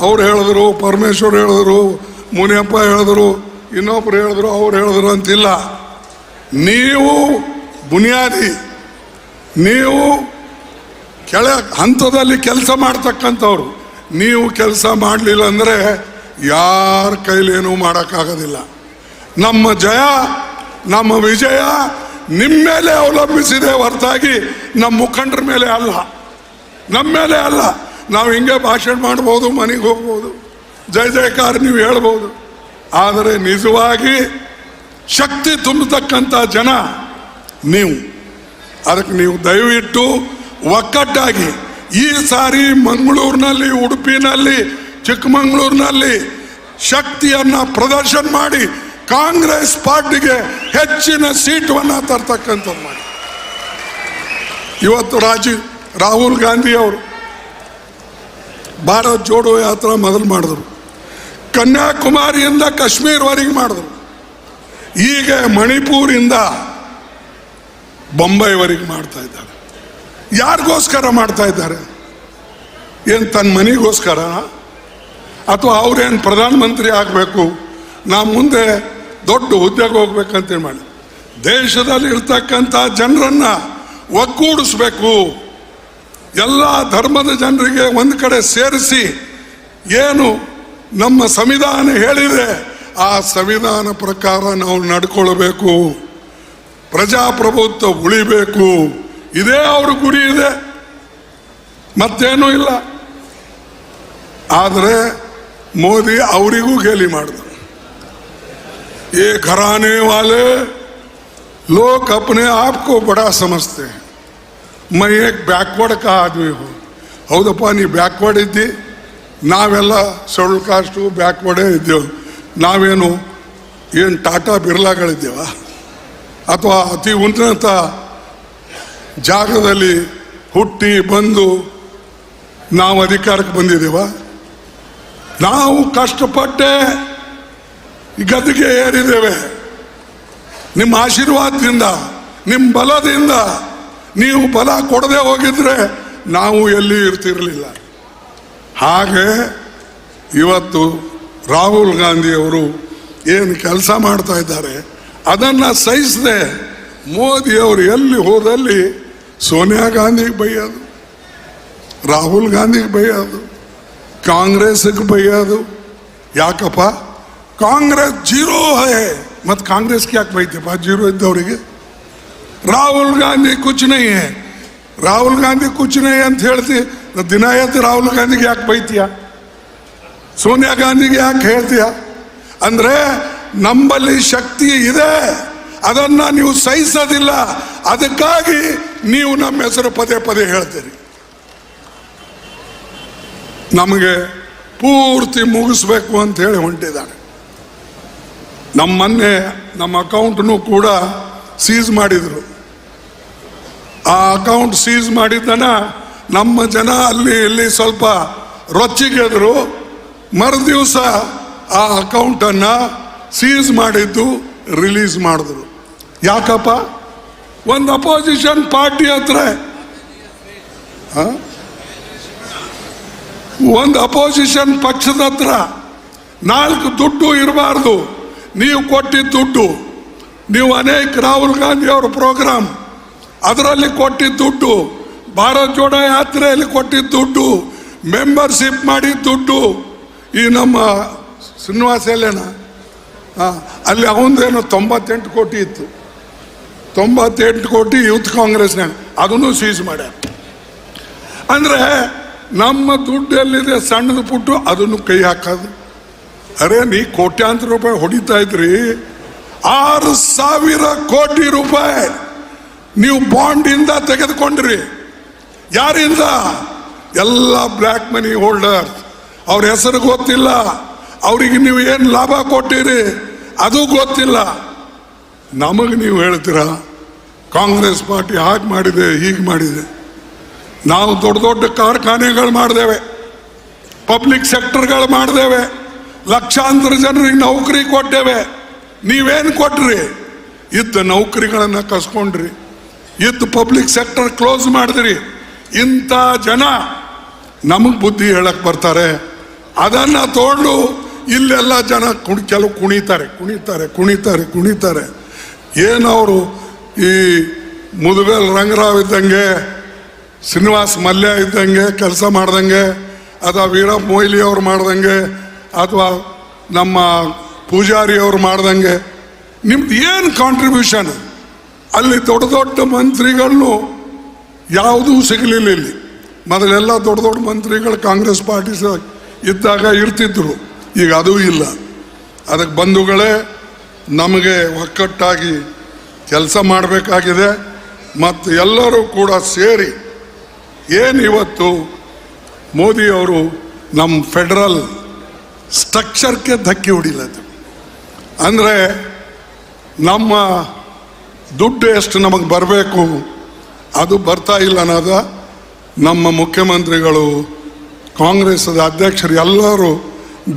ಅವ್ರು ಹೇಳಿದ್ರು, ಪರಮೇಶ್ವರ್ ಹೇಳಿದ್ರು, ಮುನಿಯಪ್ಪ ಹೇಳಿದ್ರು, ಇನ್ನೊಬ್ರು ಹೇಳಿದ್ರು, ಅವ್ರು ಹೇಳಿದ್ರು ಅಂತಿಲ್ಲ. ನೀವು ಬುನಿಯಾದಿ, ನೀವು ಕೆಳ ಹಂತದಲ್ಲಿ ಕೆಲಸ ಮಾಡ್ತಕ್ಕಂಥವ್ರು, ನೀವು ಕೆಲಸ ಮಾಡಲಿಲ್ಲ ಅಂದರೆ ಯಾರ ಕೈಲೇನೂ ಮಾಡೋಕ್ಕಾಗೋದಿಲ್ಲ. ನಮ್ಮ ಜಯ, ನಮ್ಮ ವಿಜಯ ನಿಮ್ಮ ಮೇಲೆ ಅವಲಂಬಿಸಿದೆ ಹೊರತಾಗಿ ನಮ್ಮ ಮುಖಂಡರ ಮೇಲೆ ಅಲ್ಲ. ನಮ್ಮ ಮೇಲೆ ಅಲ್ಲ. ನಾವು ಹಿಂಗೆ ಭಾಷಣ ಮಾಡ್ಬೋದು, ಮನೆಗೆ ಹೋಗ್ಬೋದು. ಜಯ ಜಯಕಾರ ನೀವು ಹೇಳ್ಬೋದು. ಆದರೆ ನಿಜವಾಗಿ ಶಕ್ತಿ ತುಂಬತಕ್ಕಂಥ ಜನ ನೀವು. ಅದಕ್ಕೆ ನೀವು ದಯವಿಟ್ಟು ಒಕ್ಕಟ್ಟಾಗಿ ಈ ಸಾರಿ ಮಂಗಳೂರಿನಲ್ಲಿ, ಉಡುಪಿನಲ್ಲಿ, ಚಿಕ್ಕಮಗಳೂರಿನಲ್ಲಿ ಶಕ್ತಿಯನ್ನು ಪ್ರದರ್ಶನ ಮಾಡಿ ಕಾಂಗ್ರೆಸ್ ಪಾರ್ಟಿಗೆ ಹೆಚ್ಚಿನ ಸೀಟನ್ನು ತರ್ತಕ್ಕಂಥದ್ದು ಮಾಡಿ. ಇವತ್ತು ರಾಜೀವ್ ರಾಹುಲ್ ಗಾಂಧಿ ಅವರು ಭಾರತ್ ಜೋಡೋ ಯಾತ್ರಾ ಮೊದಲು ಮಾಡಿದ್ರು. ಕನ್ಯಾಕುಮಾರಿಯಿಂದ ಕಾಶ್ಮೀರವರೆಗೆ ಮಾಡಿದ್ರು. ಈಗ ಮಣಿಪುರಿಂದ ಬೊಂಬೈವರೆಗೆ ಮಾಡ್ತಾ ಇದ್ದಾರೆ. ಯಾರಿಗೋಸ್ಕರ ಮಾಡ್ತಾ ಇದ್ದಾರೆ? ಏನು ತನ್ನ ಮನೆಗೋಸ್ಕರ ಅಥವಾ ಅವ್ರೇನು ಪ್ರಧಾನಮಂತ್ರಿ ಆಗಬೇಕು? ನಾ ಮುಂದೆ ದೊಡ್ಡ ಉದ್ಯೋಗ ಹೋಗ್ಬೇಕಂತ ಮಾಡಿ? ದೇಶದಲ್ಲಿ ಇರ್ತಕ್ಕಂಥ ಜನರನ್ನ ಒಗ್ಗೂಡಿಸ್ಬೇಕು ಎಲ್ಲ ಧರ್ಮದ ಜನರಿಗೆ ಒಂದು ಕಡೆ ಸೇರಿಸಿ ಏನು ನಮ್ಮ ಸಂವಿಧಾನ ಹೇಳಿದೆ, ಆ ಸಂವಿಧಾನ ಪ್ರಕಾರ ನಾವು ನಡ್ಕೊಳ್ಬೇಕು. ಪ್ರಜಾಪ್ರಭುತ್ವ ಉಳಿಬೇಕು. ಇದೇ ಅವ್ರ ಗುರಿ ಇದೆ. ಮತ್ತೇನೂ ಇಲ್ಲ. ಆದರೆ ಮೋದಿ ಅವರಿಗೂ ಗೇಲಿ ಮಾಡಿದ್ರು. ये घराने वाले लोग अपने आप को बड़ा समझते हैं मैं एक ಬ್ಯಾಕ್ವರ್ಡ್ ಕಾ ಆದ್ಮಿ ಹೋ ಹೌದಪ್ಪ ನೀ ಬ್ಯಾಕ್ವರ್ಡ್ ಇದ್ದಿ ನಾವೆಲ್ಲ ಶೆಡ್ಯೂಲ್ ಕಾಸ್ಟು ಬ್ಯಾಕ್ವರ್ಡೇ ಇದ್ದೇವೆ ನಾವೇನು ಏನು ಟಾಟಾ ಬಿರ್ಲಾಗಳಿದ್ದೇವ ಅಥವಾ ಅತಿ ಉನ್ನತ ಜಾಗದಲ್ಲಿ ಹುಟ್ಟಿ ಬಂದು ನಾವು ಅಧಿಕಾರಕ್ಕೆ ಬಂದಿದ್ದೇವ ನಾವು ಕಷ್ಟಪಟ್ಟೆ ಈ ಗದ್ದಿಗೆ ಏರಿದ್ದೇವೆ. ನಿಮ್ಮ ಆಶೀರ್ವಾದದಿಂದ, ನಿಮ್ಮ ಬಲದಿಂದ ನೀವು ಬಲ ಕೊಡದೆ ಹೋಗಿದ್ರೆ ನಾವು ಎಲ್ಲಿ ಇರ್ತಿರಲಿಲ್ಲ. ಹಾಗೆ ಇವತ್ತು ರಾಹುಲ್ ಗಾಂಧಿಯವರು ಏನು ಕೆಲಸ ಮಾಡ್ತಾ ಇದ್ದಾರೆ, ಅದನ್ನು ಸಹಿಸದೆ ಮೋದಿಯವರು ಎಲ್ಲಿ ಹೋದಲ್ಲಿ ಸೋನಿಯಾ ಗಾಂಧಿಗೆ ಬೈಯೋದು, ರಾಹುಲ್ ಗಾಂಧಿಗೆ ಬೈಯೋದು ಕಾಂಗ್ರೆಸ್ಗೆ ಬೈಯೋದು. ಯಾಕಪ್ಪ? ಕಾಂಗ್ರೆಸ್ ಜೀರೋ ಹೇ. ಮತ್ತು ಕಾಂಗ್ರೆಸ್ಗೆ ಯಾಕೆ ಬೈತಪ್ಪ ಜೀರೋ ಇದ್ದವರಿಗೆ. ರಾಹುಲ್ ಗಾಂಧಿ ಕುಚ್ ನೈ ಹೇ. ರಾಹುಲ್ ಗಾಂಧಿ ಕುಚ್ ನೈ ಅಂತ ಹೇಳ್ತಿ. ದಿನ ಎದ್ದು ರಾಹುಲ್ ಗಾಂಧಿಗೆ ಯಾಕೆ ಬೈತೀಯ? ಸೋನಿಯಾ ಗಾಂಧಿಗೆ ಯಾಕೆ ಹೇಳ್ತೀಯ? ಅಂದ್ರೆ ನಂಬಲ್ಲಿ ಶಕ್ತಿ ಇದೆ. ಅದನ್ನ ನೀವು ಸಹಿಸೋದಿಲ್ಲ. ಅದಕ್ಕಾಗಿ ನೀವು ನಮ್ಮ ಹೆಸರು ಪದೇ ಪದೇ ಹೇಳ್ತೀರಿ. ನಮಗೆ ಪೂರ್ತಿ ಮುಗಿಸ್ಬೇಕು ಅಂತ ಹೇಳಿ ಹೊಂಟಿದ್ದಾನೆ ನಮ್ಮ ಮೊನ್ನೆ ನಮ್ಮ ಅಕೌಂಟ್ನು ಕೂಡ ಸೀಸ್ ಮಾಡಿದರು. ಆ ಅಕೌಂಟ್ ಸೀಸ್ ಮಾಡಿದ್ದನ ನಮ್ಮ ಜನ ಅಲ್ಲಿ ಇಲ್ಲಿ ಸ್ವಲ್ಪ ರೊಚ್ಚಿಗೆದ್ರು. ಮರುದಿವಸ ಆ ಅಕೌಂಟನ್ನು ಸೀಸ್ ಮಾಡಿದ್ದು ರಿಲೀಸ್ ಮಾಡಿದ್ರು. ಯಾಕಪ್ಪ? ಒಂದು ಅಪೋಸಿಷನ್ ಪಾರ್ಟಿ ಹತ್ರ? ಒಂದು ಅಪೋಸಿಷನ್ ಪಕ್ಷದ ಹತ್ರ ನಾಲ್ಕು ದುಡ್ಡು ಇರಬಾರ್ದು. ನೀವು ಕೊಟ್ಟಿದ್ದ ದುಡ್ಡು, ನೀವು ಅನೇಕ ರಾಹುಲ್ ಗಾಂಧಿ ಅವರ ಪ್ರೋಗ್ರಾಮ್, ಅದರಲ್ಲಿ ಕೊಟ್ಟಿದ್ದ ದುಡ್ಡು, ಭಾರತ್ ಜೋಡ ಯಾತ್ರೆಯಲ್ಲಿ ಕೊಟ್ಟಿದ್ದ ದುಡ್ಡು, ಮೆಂಬರ್ಶಿಪ್ ಮಾಡಿದ ದುಡ್ಡು, ಈ ನಮ್ಮ ಶ್ರೀನಿವಾಸ ಎಲ್ಲೇನ ಅಲ್ಲಿ ಅವನದೇನು ತೊಂಬತ್ತೆಂಟು ಕೋಟಿ ಇತ್ತು. ತೊಂಬತ್ತೆಂಟು ಕೋಟಿ ಯೂತ್ ಕಾಂಗ್ರೆಸ್ನಾಗ ಅದನ್ನು ಸೀಸ್ ಮಾಡ್ಯಾರ. ಅಂದರೆ ನಮ್ಮ ದುಡ್ಡು ಎಲ್ಲಿದೆ? ಸಣ್ಣದು ಪುಟ್ಟು ಅದನ್ನು ಕೈ ಹಾಕೋದು. ಅರೆ, ನೀ ಕೋಟ್ಯಾಂತರ ರೂಪಾಯಿ ಹೊಡಿತಾ ಇದ್ರಿ. ಆರು ಸಾವಿರ ಕೋಟಿ ರೂಪಾಯಿ ನೀವು ಬಾಂಡಿಂದ ತೆಗೆದುಕೊಂಡ್ರಿ. ಯಾರಿಂದ? ಎಲ್ಲ ಬ್ಲ್ಯಾಕ್ ಮನಿ ಹೋಲ್ಡರ್. ಅವ್ರ ಹೆಸರು ಗೊತ್ತಿಲ್ಲ. ಅವರಿಗೆ ನೀವು ಏನು ಲಾಭ ಕೊಟ್ಟಿರಿ? ಅದು ಗೊತ್ತಿಲ್ಲ. ನಮಗೆ ನೀವು ಹೇಳ್ತೀರಾ? ಕಾಂಗ್ರೆಸ್ ಪಾರ್ಟಿ ಹಾಗೆ ಮಾಡಿದೆ, ಹೀಗೆ ಮಾಡಿದೆ. ನಾವು ದೊಡ್ಡ ದೊಡ್ಡ ಕಾರ್ಖಾನೆಗಳು ಮಾಡಿದೇವೆ. ಪಬ್ಲಿಕ್ ಸೆಕ್ಟರ್ಗಳು ಮಾಡಿದೇವೆ. ಲಕ್ಷಾಂತರ ಜನರಿಗೆ ನೌಕರಿ ಕೊಟ್ಟೇವೆ. ನೀವೇನು ಕೊಟ್ರಿ? ಇದ್ದ ನೌಕರಿಗಳನ್ನು ಕಸ್ಕೊಂಡ್ರಿ. ಇದ್ದ ಪಬ್ಲಿಕ್ ಸೆಕ್ಟರ್ ಕ್ಲೋಸ್ ಮಾಡಿದ್ರಿ. ಇಂಥ ಜನ ನಮಗೆ ಬುದ್ಧಿ ಹೇಳಕ್ ಬರ್ತಾರೆ. ಅದನ್ನ ತಗೊಂಡು ಇಲ್ಲೆಲ್ಲ ಜನ ಕುಣಿ, ಕೆಲವು ಕುಣಿತಾರೆ ಕುಣಿತಾರೆ ಕುಣಿತಾರೆ ಕುಣಿತಾರೆ. ಏನವರು ಈ ಮುದುಗಲ್ ರಂಗರಾವ್ ಇದ್ದಂಗೆ, ಶ್ರೀನಿವಾಸ್ ಮಲ್ಯ ಇದ್ದಂಗೆ, ಕೆಲಸ ಮಾಡ್ದಂಗೆ, ಅದ ವೀರಪ್ಪ ಮೊಯ್ಲಿ ಅವ್ರು ಮಾಡ್ದಂಗೆ ಅಥವಾ ನಮ್ಮ ಪೂಜಾರಿ ಅವ್ರು ಮಾಡ್ದಂಗೆ ನಿಮ್ದು ಏನು ಕಾಂಟ್ರಿಬ್ಯೂಷನ್ ಅಲ್ಲಿ ದೊಡ್ಡ ದೊಡ್ಡ ಮಂತ್ರಿಗಳನ್ನು ಯಾವುದೂ ಸಿಗಲಿಲ್ಲ ಇಲ್ಲಿ. ಮೊದಲೆಲ್ಲ ದೊಡ್ಡ ದೊಡ್ಡ ಮಂತ್ರಿಗಳು ಕಾಂಗ್ರೆಸ್ ಪಾರ್ಟಿ ಇದ್ದಾಗ ಇರ್ತಿದ್ರು. ಈಗ ಅದೂ ಇಲ್ಲ. ಅದಕ್ಕೆ ಬಂಧುಗಳೇ, ನಮಗೆ ಒಕ್ಕಟ್ಟಾಗಿ ಕೆಲಸ ಮಾಡಬೇಕಾಗಿದೆ. ಮತ್ತು ಎಲ್ಲರೂ ಕೂಡ ಸೇರಿ ಏನು ಇವತ್ತು ಮೋದಿಯವರು ನಮ್ಮ ಫೆಡರಲ್ ಸ್ಟ್ರಕ್ಚರ್ಗೆ ಧಕ್ಕೆ ಹೊಡಿಲದು. ಅಂದರೆ ನಮ್ಮ ದುಡ್ಡು ಎಷ್ಟು ನಮಗೆ ಬರಬೇಕು, ಅದು ಬರ್ತಾ ಇಲ್ಲ ಅನ್ನೋದ ನಮ್ಮ ಮುಖ್ಯಮಂತ್ರಿಗಳು, ಕಾಂಗ್ರೆಸ್ದ ಅಧ್ಯಕ್ಷರು ಎಲ್ಲರೂ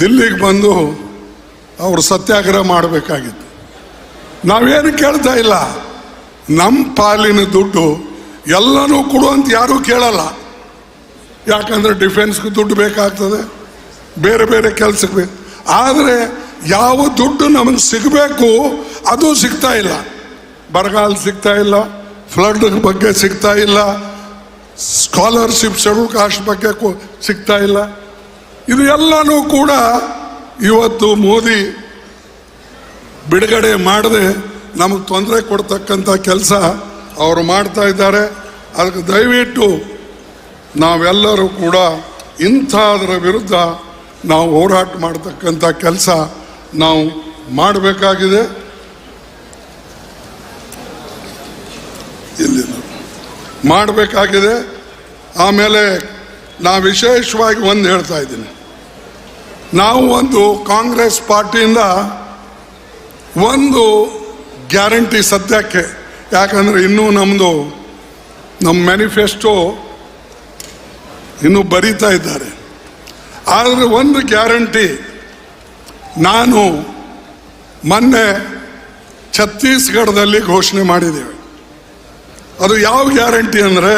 ದಿಲ್ಲಿಗೆ ಬಂದು ಅವರು ಸತ್ಯಾಗ್ರಹ ಮಾಡಬೇಕಾಗಿತ್ತು. ನಾವೇನು ಕೇಳ್ತಾ ಇಲ್ಲ. ನಮ್ಮ ಪಾಲಿನ ದುಡ್ಡು ಎಲ್ಲನೂ ಕೊಡು ಅಂತ ಯಾರೂ ಕೇಳಲ್ಲ. ಯಾಕಂದರೆ ಡಿಫೆನ್ಸ್ಗೆ ದುಡ್ಡು ಬೇಕಾಗ್ತದೆ. ಬೇರೆ ಬೇರೆ ಕೆಲಸಕ್ಕೆ. ಆದರೆ ಯಾವ ದುಡ್ಡು ನಮಗೆ ಸಿಗಬೇಕು, ಅದು ಸಿಗ್ತಾ ಇಲ್ಲ. ಬರಗಾಲ ಸಿಗ್ತಾ ಇಲ್ಲ ಫ್ಲಡ್ ಬಗ್ಗೆ ಸಿಗ್ತಾ ಇಲ್ಲ ಸ್ಕಾಲರ್ಶಿಪ್ ಕಾಸ್ಟ್ ಬಗ್ಗೆ ಸಿಗ್ತಾ ಇಲ್ಲ. ಇದು ಎಲ್ಲನೂ ಕೂಡ ಇವತ್ತು ಮೋದಿ ಬಿಡುಗಡೆ ಮಾಡದೆ ನಮಗೆ ತೊಂದರೆ ಕೊಡ್ತಕ್ಕಂಥ ಕೆಲಸ ಅವರು ಮಾಡ್ತಾ ಇದ್ದಾರೆ. ಅದಕ್ಕೆ ದಯವಿಟ್ಟು ನಾವೆಲ್ಲರೂ ಕೂಡ ಇಂಥದ್ರ ವಿರುದ್ಧ ನಾವು ಹೋರಾಟ ಮಾಡತಕ್ಕಂಥ ಕೆಲಸ ನಾವು ಮಾಡಬೇಕಾಗಿದೆ. ಇಲ್ಲಿ ಮಾಡಬೇಕಾಗಿದೆ. ಆಮೇಲೆ ನಾ ವಿಶೇಷವಾಗಿ ಒಂದು ಹೇಳ್ತಾ ಇದ್ದೀನಿ. ನಾವು ಒಂದು ಕಾಂಗ್ರೆಸ್ ಪಾರ್ಟಿಯಿಂದ ಒಂದು ಗ್ಯಾರಂಟಿ ಸದ್ಯಕ್ಕೆ, ಯಾಕಂದರೆ ಇನ್ನೂ ನಮ್ಮದು ನಮ್ಮ ಮ್ಯಾನಿಫೆಸ್ಟೋ ಇನ್ನೂ ಬರೀತಾ ಇದ್ದಾರೆ. ಆದರೆ ಒಂದು ಗ್ಯಾರಂಟಿ. ನಾನು ಮೊನ್ನೆ ಛತ್ತೀಸ್ಗಢದಲ್ಲಿ ಘೋಷಣೆ ಮಾಡಿದ್ದೇವೆ. ಅದು ಯಾವ ಗ್ಯಾರಂಟಿ ಅಂದರೆ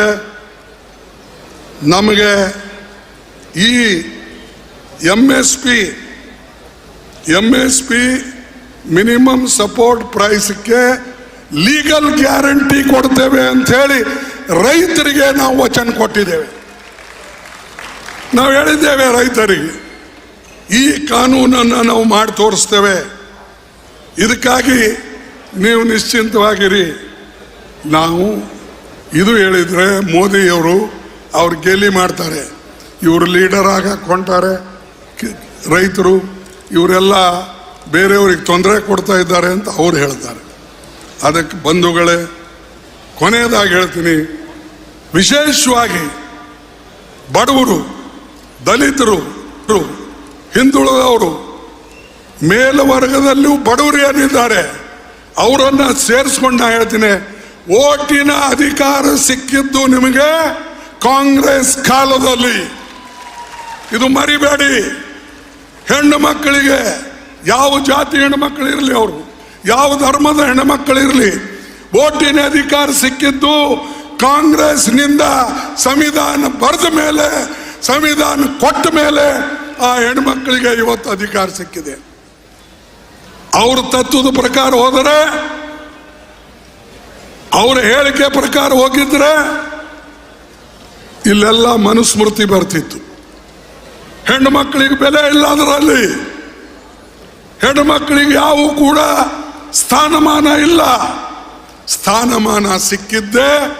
ನಮಗೆ ಈ M S P M S P minimum support ಪ್ರೈಸ್ಗೆ legal guarantee ಕೊಡ್ತೇವೆ ಅಂಥೇಳಿ ರೈತರಿಗೆ ನಾವು ವಚನ ಕೊಟ್ಟಿದ್ದೇವೆ. ನಾವು ಹೇಳಿದ್ದೇವೆ ರೈತರಿಗೆ, ಈ ಕಾನೂನನ್ನು ನಾವು ಮಾಡಿ ತೋರಿಸ್ತೇವೆ. ಇದಕ್ಕಾಗಿ ನೀವು ನಿಶ್ಚಿಂತವಾಗಿರಿ. ನಾವು ಇದು ಹೇಳಿದರೆ ಮೋದಿಯವರು ಅವ್ರು ಗೇಲಿ ಮಾಡ್ತಾರೆ. ಇವರು ಲೀಡರ್ ಹಾಕೊಂತಾರೆ ರೈತರು ಇವರೆಲ್ಲ ಬೇರೆಯವ್ರಿಗೆ ತೊಂದರೆ ಕೊಡ್ತಾ ಇದ್ದಾರೆ ಅಂತ ಅವ್ರು ಹೇಳ್ತಾರೆ. ಅದಕ್ಕೆ ಬಂಧುಗಳೇ, ಕೊನೆಯದಾಗಿ ಹೇಳ್ತೀನಿ, ವಿಶೇಷವಾಗಿ ಬಡವರು ದಲಿತರು, ಹಿಂದುಳಿದವರು ಮೇಲ್ವರ್ಗದಲ್ಲೂ ಬಡವರು ಏನಿದ್ದಾರೆ ಅವರನ್ನ ಸೇರಿಸ್ಕೊಂಡು ನಾ ಹೇಳ್ತೀನಿ. ಓಟಿನ ಅಧಿಕಾರ ಸಿಕ್ಕಿದ್ದು ನಿಮಗೆ ಕಾಂಗ್ರೆಸ್ ಕಾಲದಲ್ಲಿ. ಇದು ಮರಿಬೇಡಿ. ಹೆಣ್ಣು ಮಕ್ಕಳಿಗೆ ಯಾವ ಜಾತಿ ಹೆಣ್ಣು ಮಕ್ಕಳಿರಲಿ ಅವರು? ಯಾವ ಧರ್ಮದ ಹೆಣ್ಣು ಮಕ್ಕಳಿರಲಿ ಓಟಿನ ಅಧಿಕಾರ ಸಿಕ್ಕಿದ್ದು ಕಾಂಗ್ರೆಸ್ನಿಂದ. ಸಂವಿಧಾನ ಬರೆದ ಮೇಲೆ ಸಂವಿಧಾನ ಕೊಟ್ಟ ಮೇಲೆ ಆ ಹೆಣ್ಮಕ್ಳಿಗೆ ಇವತ್ತು ಅಧಿಕಾರ ಸಿಕ್ಕಿದೆ. ಅವ್ರ ತತ್ವದ ಪ್ರಕಾರ ಹೋದರೆ, ಅವರ ಹೇಳಿಕೆ ಪ್ರಕಾರ ಹೋಗಿದ್ರೆ, ಇಲ್ಲೆಲ್ಲ ಮನುಸ್ಮೃತಿ ಬರ್ತಿತ್ತು. ಹೆಣ್ಣು ಮಕ್ಕಳಿಗೆ ಬೆಲೆ ಇಲ್ಲ ಅದರಲ್ಲಿ. ಹೆಣ್ಣು ಮಕ್ಕಳಿಗೆ ಯಾವ ಕೂಡ ಸ್ಥಾನಮಾನ ಇಲ್ಲ. ಸ್ಥಾನಮಾನ ಸಿಕ್ಕಿದ್ದೇ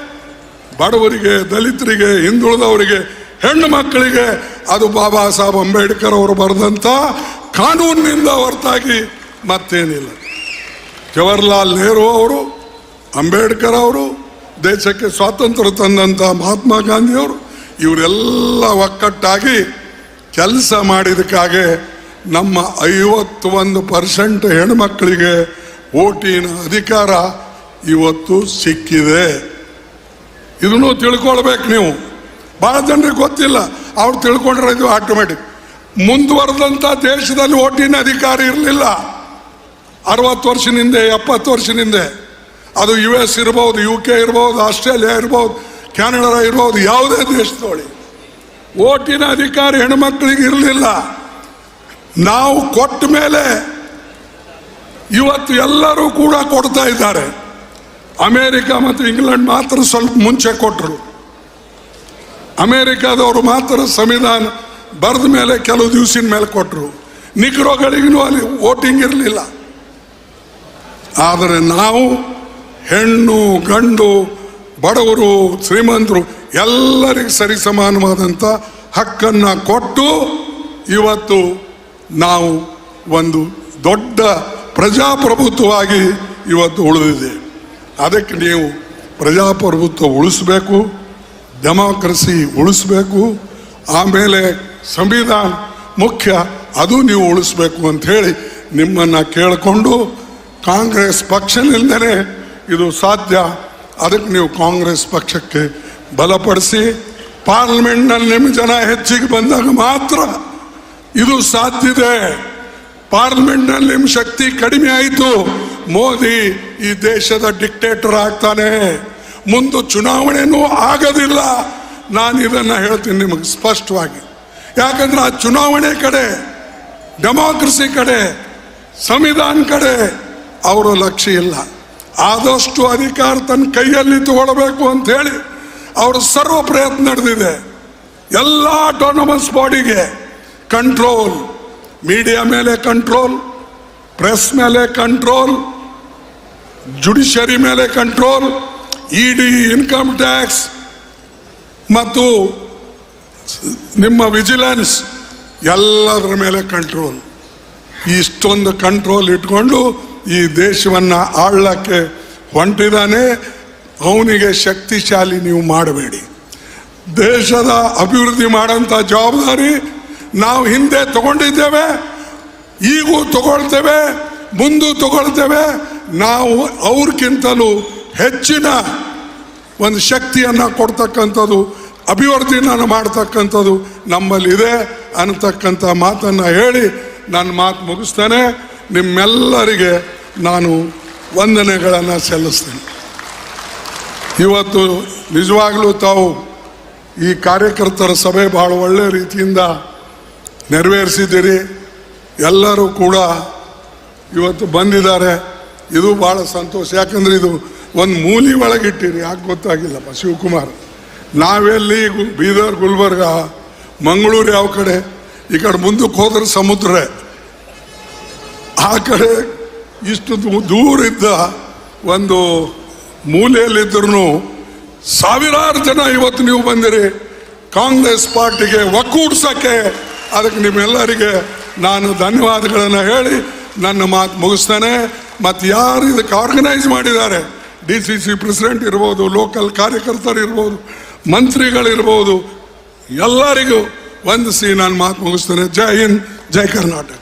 ಬಡವರಿಗೆ, ದಲಿತರಿಗೆ, ಹಿಂದುಳಿದವರಿಗೆ ಹೆಣ್ಣು ಮಕ್ಕಳಿಗೆ ಅದು ಬಾಬಾ ಸಾಹೇಬ್ ಅಂಬೇಡ್ಕರ್ ಅವರು ಬರೆದಂಥ ಕಾನೂನಿನಿಂದ ಹೊರತಾಗಿ ಮತ್ತೇನಿಲ್ಲ. ಜವಾಹರ್ಲಾಲ್ ನೆಹರು ಅವರು, ಅಂಬೇಡ್ಕರ್ ಅವರು, ದೇಶಕ್ಕೆ ಸ್ವಾತಂತ್ರ್ಯ ತಂದಂಥ ಮಹಾತ್ಮ ಗಾಂಧಿಯವರು ಇವರೆಲ್ಲ ಒಕ್ಕಟ್ಟಾಗಿ ಕೆಲಸ ಮಾಡಿದಕ್ಕಾಗೆ ನಮ್ಮ ಐವತ್ತೊಂದು ಪರ್ಸೆಂಟ್ ಹೆಣ್ಮಕ್ಕಳಿಗೆ ಓಟಿನ ಅಧಿಕಾರ ಇವತ್ತು ಸಿಕ್ಕಿದೆ. ಇದನ್ನು ತಿಳ್ಕೊಳ್ಬೇಕು ನೀವು. ಬಹಳ ಜನರಿಗೆ ಗೊತ್ತಿಲ್ಲ. ಅವ್ರು ತಿಳ್ಕೊಂಡ್ರೆ ಇದು ಆಟೋಮೆಟಿಕ್ ಮುಂದುವರೆದಂಥ ದೇಶದಲ್ಲಿ ಓಟಿನ ಅಧಿಕಾರ ಇರಲಿಲ್ಲ. ಅರವತ್ತು ವರ್ಷದಿಂದ ಎಪ್ಪತ್ತು ವರ್ಷದಿಂದ ಅದು ಯು ಎಸ್ ಇರ್ಬೋದು ಯು ಕೆ ಇರ್ಬೋದು ಆಸ್ಟ್ರೇಲಿಯಾ ಇರ್ಬೋದು ಕೆನಡಾ ಇರ್ಬೋದು, ಯಾವುದೇ ದೇಶದೊಳಿ ಓಟಿನ ಅಧಿಕಾರ ಹೆಣ್ಮಕ್ಳಿಗೆ ಇರಲಿಲ್ಲ. ನಾವು ಕೊಟ್ಟ ಮೇಲೆ ಇವತ್ತು ಎಲ್ಲರೂ ಕೂಡ ಕೊಡ್ತಾ ಇದ್ದಾರೆ. ಅಮೇರಿಕಾ ಮತ್ತು ಇಂಗ್ಲೆಂಡ್ ಮಾತ್ರ ಸ್ವಲ್ಪ ಮುಂಚೆ ಕೊಟ್ಟರು ಅಮೇರಿಕಾದವರು ಮಾತ್ರ ಸಂವಿಧಾನ ಬರೆದ ಮೇಲೆ ಕೆಲವು ದಿವಸಿನ ಮೇಲೆ ಕೊಟ್ಟರು ನಿಗ್ರೋಗಳಿಗೂ ಅಲ್ಲಿ ವೋಟಿಂಗ್ ಇರಲಿಲ್ಲ. ಆದರೆ ನಾವು ಹೆಣ್ಣು, ಗಂಡು, ಬಡವರು, ಶ್ರೀಮಂತರು ಎಲ್ಲರಿಗೂ ಸರಿ ಸಮಾನವಾದಂಥ ಹಕ್ಕನ್ನು ಕೊಟ್ಟು ಇವತ್ತು ನಾವು ಒಂದು ದೊಡ್ಡ ಪ್ರಜಾಪ್ರಭುತ್ವವಾಗಿ ಇವತ್ತು ಉಳಿದಿದೆ. ಅದಕ್ಕೆ ನೀವು ಪ್ರಜಾಪ್ರಭುತ್ವ ಉಳಿಸ್ಬೇಕು. ಡೆಮಾಕ್ರಸಿ ಉಳಿಸ್ಬೇಕು. ಆಮೇಲೆ ಸಂವಿಧಾನ ಮುಖ್ಯ, ಅದು ನೀವು ಉಳಿಸ್ಬೇಕು ಅಂತ ಹೇಳಿ ನಿಮ್ಮನ್ನು ಕೇಳಿಕೊಂಡು ಕಾಂಗ್ರೆಸ್ ಪಕ್ಷನಿಂದಲೇ ಇದು ಸಾಧ್ಯ. ಅದಕ್ಕೆ ನೀವು ಕಾಂಗ್ರೆಸ್ ಪಕ್ಷಕ್ಕೆ ಬಲಪಡಿಸಿ, ಪಾರ್ಲಿಮೆಂಟ್ನಲ್ಲಿ ನಿಮ್ಮ ಜನ ಹೆಚ್ಚಿಗೆ ಬಂದಾಗ ಮಾತ್ರ ಇದು ಸಾಧ್ಯತೆ ಪಾರ್ಲಿಮೆಂಟ್ನಲ್ಲಿ ನಿಮ್ಮ ಶಕ್ತಿ ಕಡಿಮೆ ಆಯಿತು. ಮೋದಿ ಈ ದೇಶದ ಡಿಕ್ಟೇಟರ್ ಆಗ್ತಾನೆ. ಮುಂದೆ ಚುನಾವಣೆನೂ ಆಗೋದಿಲ್ಲ. ನಾನು ಇದನ್ನು ಹೇಳ್ತೀನಿ ನಿಮಗೆ ಸ್ಪಷ್ಟವಾಗಿ. ಯಾಕಂದ್ರೆ ಆ ಚುನಾವಣೆ ಕಡೆ, ಡೆಮಾಕ್ರಸಿ ಕಡೆ, ಸಂವಿಧಾನ ಕಡೆ ಅವರು ಲಕ್ಷ್ಯ ಇಲ್ಲ. ಆದಷ್ಟು ಅಧಿಕಾರ ತನ್ನ ಕೈಯಲ್ಲಿ ತಗೊಳ್ಬೇಕು ಅಂತ ಹೇಳಿ ಅವರು ಸರ್ವ ಪ್ರಯತ್ನ ನಡೆದಿದೆ. ಎಲ್ಲ ಆಟೋನಮಸ್ ಬಾಡಿಗೆ ಕಂಟ್ರೋಲ್ ಮೀಡಿಯಾ ಮೇಲೆ ಕಂಟ್ರೋಲ್ ಪ್ರೆಸ್ ಮೇಲೆ ಕಂಟ್ರೋಲ್ ಜುಡಿಷರಿ ಮೇಲೆ ಕಂಟ್ರೋಲ್ ಇಡಿ ಇನ್ಕಮ್ ಟ್ಯಾಕ್ಸ್ ಮತ್ತು ನಿಮ್ಮ ವಿಜಿಲೆನ್ಸ್ ಎಲ್ಲದರ ಮೇಲೆ ಕಂಟ್ರೋಲ್ ಇಷ್ಟೊಂದು ಕಂಟ್ರೋಲ್ ಇಟ್ಕೊಂಡು ಈ ದೇಶವನ್ನು ಆಳಕ್ಕೆ ಹೊಂಟಿದ್ದಾನೆ ಅವನಿಗೆ ಶಕ್ತಿಶಾಲಿ ನೀವು ಮಾಡಬೇಡಿ. ದೇಶದ ಅಭಿವೃದ್ಧಿ ಮಾಡೋಂಥ ಜವಾಬ್ದಾರಿ ನಾವು ಹಿಂದೆ ತಗೊಂಡಿದ್ದೇವೆ, ಈಗೂ ತಗೊಳ್ತೇವೆ, ಮುಂದೂ ತಗೊಳ್ತೇವೆ. ನಾವು ಅವ್ರಿಗಿಂತಲೂ ಹೆಚ್ಚಿನ ಒಂದು ಶಕ್ತಿಯನ್ನು ಕೊಡ್ತಕ್ಕಂಥದ್ದು ಅಭಿವೃದ್ಧಿನ ಮಾಡ್ತಕ್ಕಂಥದ್ದು ನಮ್ಮಲ್ಲಿದೆ ಅನ್ನತಕ್ಕಂಥ ಮಾತನ್ನು ಹೇಳಿ ನನ್ನ ಮಾತು ಮುಗಿಸ್ತೇನೆ. ನಿಮ್ಮೆಲ್ಲರಿಗೆ ನಾನು ವಂದನೆಗಳನ್ನು ಸಲ್ಲಿಸ್ತೇನೆ. ಇವತ್ತು ನಿಜವಾಗಲೂ ತಾವು ಈ ಕಾರ್ಯಕರ್ತರ ಸಭೆ ಭಾಳ ಒಳ್ಳೆ ರೀತಿಯಿಂದ ನೆರವೇರಿಸಿದ್ದೀರಿ. ಎಲ್ಲರೂ ಕೂಡ ಇವತ್ತು ಬಂದಿದ್ದಾರೆ. ಇದು ಭಾಳ ಸಂತೋಷ. ಯಾಕಂದರೆ ಇದು ಒಂದು ಮೂಲಿ ಒಳಗಿಟ್ಟಿರಿ ಯಾಕೆ ಗೊತ್ತಾಗಿಲ್ಲಪ್ಪ. ಶಿವಕುಮಾರ್, ನಾವೆಲ್ಲಿ ಬೀದರ್, ಗುಲ್ಬರ್ಗ, ಮಂಗಳೂರು ಯಾವ ಕಡೆ? ಈ ಕಡೆ ಮುಂದಕ್ಕೆ ಹೋದ್ರೆ ಸಮುದ್ರ. ಆ ಕಡೆ ಇಷ್ಟು ದೂರ ಇದ್ದ ಒಂದು ಮೂಲೆಯಲ್ಲಿದ್ದರೂ ಸಾವಿರಾರು ಜನ ಇವತ್ತು ನೀವು ಬಂದಿರಿ. ಕಾಂಗ್ರೆಸ್ ಪಾರ್ಟಿಗೆ ಒಕ್ಕೂಡ್ಸೋಕ್ಕೆ ಅದಕ್ಕೆ ನಿಮ್ಮೆಲ್ಲರಿಗೆ ನಾನು ಧನ್ಯವಾದಗಳನ್ನು ಹೇಳಿ ನನ್ನ ಮಾತು ಮುಗಿಸ್ತೇನೆ. ಮತ್ತು ಯಾರು ಇದಕ್ಕೆ ಆರ್ಗನೈಸ್ ಮಾಡಿದ್ದಾರೆ? ಡಿ ಸಿ ಸಿ ಪ್ರೆಸಿಡೆಂಟ್ ಇರ್ಬೋದು, ಲೋಕಲ್ ಕಾರ್ಯಕರ್ತರು ಇರ್ಬೋದು, ಮಂತ್ರಿಗಳಿರ್ಬೋದು, ಎಲ್ಲರಿಗೂ ವಂದಿಸಿ ನಾನು ಮಾತು ಮುಗಿಸ್ತೇನೆ. ಜೈ ಹಿಂದ್, ಜೈ ಕರ್ನಾಟಕ.